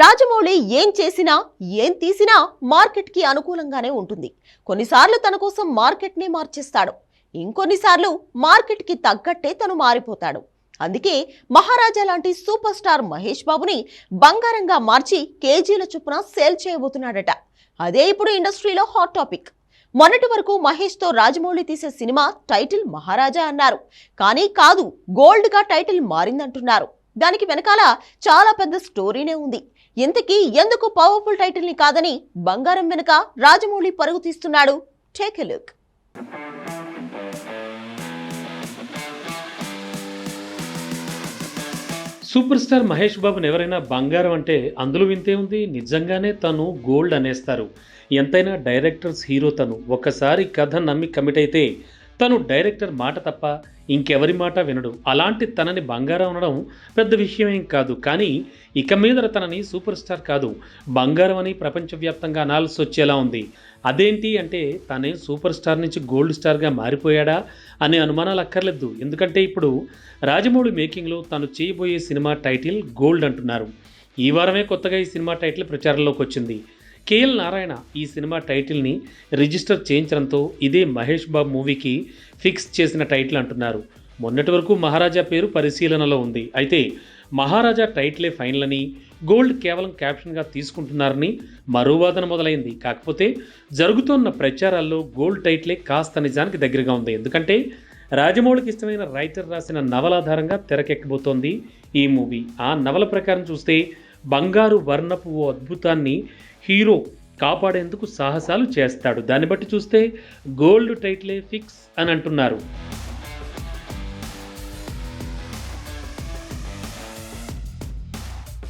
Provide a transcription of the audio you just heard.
రాజమౌళి ఏం చేసినా ఏం తీసినా మార్కెట్కి అనుకూలంగానే ఉంటుంది. కొన్నిసార్లు తన కోసం మార్కెట్నే మార్చేస్తాడు. ఇంకొన్నిసార్లు మార్కెట్కి తగ్గట్టే తను మారిపోతాడు. అందుకే మహారాజా లాంటి సూపర్ స్టార్ మహేష్ బాబుని బంగారంగా మార్చి కేజీల చొప్పున సేల్ చేయబోతున్నాడట. అదే ఇప్పుడు ఇండస్ట్రీలో హాట్ టాపిక్. మొన్నటి వరకు మహేష్తో రాజమౌళి తీసే సినిమా టైటిల్ మహారాజా అన్నారు. కానీ కాదు గోల్డ్గా టైటిల్ మారిందంటున్నారు. దానికి వెనకాల చాలా పెద్ద స్టోరీనే ఉంది. ఇంతకీ ఎందుకు పవర్ఫుల్ టైటిల్ని కాదని బంగారం వెనుక రాజమౌళి పరుగు తీస్తున్నాడు. Take a look superstar Mahesh బాబుని ఎవరైనా బంగారం అంటే అందులో వింతే ఉంది నిజంగానే తను గోల్డ్ అనేస్తారు. ఎంతైనా డైరెక్టర్స్ హీరో తను. ఒకసారి కథ నమ్మి కమిట్ అయితే తను డైరెక్టర్ మాట తప్ప ఇంకెవరి మాట వినడు. అలాంటి తనని బంగారం అనడం పెద్ద విషయం కాదు. కానీ ఇక మీద తనని సూపర్ స్టార్ కాదు. బంగారం అని ప్రపంచవ్యాప్తంగా అనాల్సి వచ్చేలా ఉంది. అదేంటి అంటే తనే సూపర్ స్టార్ నుంచి గోల్డ్ స్టార్గా మారిపోయాడా అనే అనుమానాలు అక్కర్లేదు. ఎందుకంటే ఇప్పుడు రాజమౌళి మేకింగ్లో తను చేయబోయే సినిమా టైటిల్ గోల్డ్ అంటున్నారు. ఈ వారమే కొత్తగా ఈ సినిమా టైటిల్ ప్రచారంలోకి వచ్చింది. కేఎల్ నారాయణ ఈ సినిమా టైటిల్ని రిజిస్టర్ చేయించడంతో ఇదే మహేష్ బాబు మూవీకి ఫిక్స్ చేసిన టైటిల్ అంటున్నారు. మొన్నటి వరకు మహారాజా పేరు పరిశీలనలో ఉంది. అయితే మహారాజా టైటిలే ఫైనల్ అని గోల్డ్ కేవలం క్యాప్షన్గా తీసుకుంటున్నారని మరో వాదన మొదలైంది. కాకపోతే జరుగుతున్న ప్రచారాల్లో గోల్డ్ టైటిలే కాస్త నిజానికి దగ్గరగా ఉంది. ఎందుకంటే రాజమౌళికి ఇష్టమైన రైటర్ రాసిన నవలాధారంగా తెరకెక్కబోతోంది ఈ మూవీ. ఆ నవల ప్రకారం చూస్తే బంగారు వర్ణపు ఓ అద్భుతాన్ని హీరో కాపాడేందుకు సాహసాలు చేస్తాడు. దాన్ని బట్టి చూస్తే గోల్డ్ టైటిలే ఫిక్స్ అని అంటున్నారు.